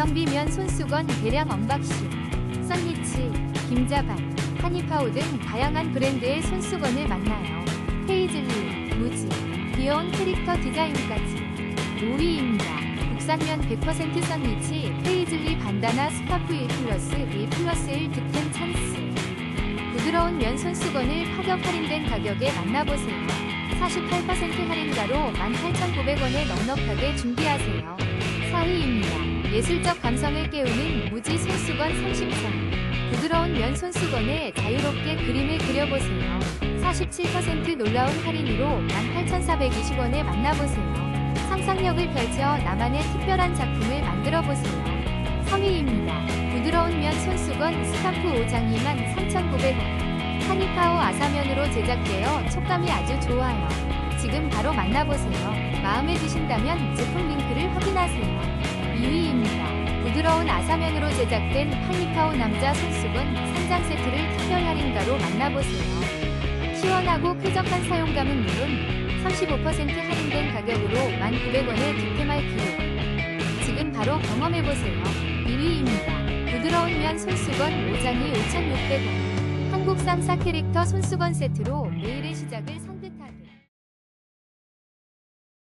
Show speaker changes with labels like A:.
A: 가성비 면 손수건 대량 언박싱, 썬리치, 김자반, 하니파오 등 다양한 브랜드의 손수건을 만나요. 페이즐리, 무지, 귀여운 캐릭터 디자인까지 5위입니다. 국산면 100% 썬리치, 페이즐리 반다나 스카프 1 플러스 1 플러스 1 득템 찬스 부드러운 면 손수건을 파격 할인된 가격에 만나보세요. 48% 할인가로 18,900원에 넉넉하게 준비하세요. 4위입니다. 예술적 감성을 깨우는 무지 손수건 30점. 부드러운 면 손수건에 자유롭게 그림을 그려보세요. 47% 놀라운 할인으로 18,420원에 만나보세요. 상상력을 펼쳐 나만의 특별한 작품을 만들어보세요. 3위입니다. 부드러운 면 손수건 스카프 5장이 13,900원. 하니파오 아사면으로 제작되어 촉감이 아주 좋아요. 지금 바로 만나보세요. 마음에 드신다면 제품 링크를 확인하세요. 2위입니다. 부드러운 아사면으로 제작된 하니파오 남자 손수건 3장 세트를 특별 할인가로 만나보세요. 시원하고 쾌적한 사용감은 물론 35% 할인된 가격으로 1,900원에 득템할 기회. 지금 바로 경험해보세요. 1위입니다. 부드러운 면 손수건 5장이 5,600원. 한국상 4캐릭터 손수건 세트로 매일의 시작을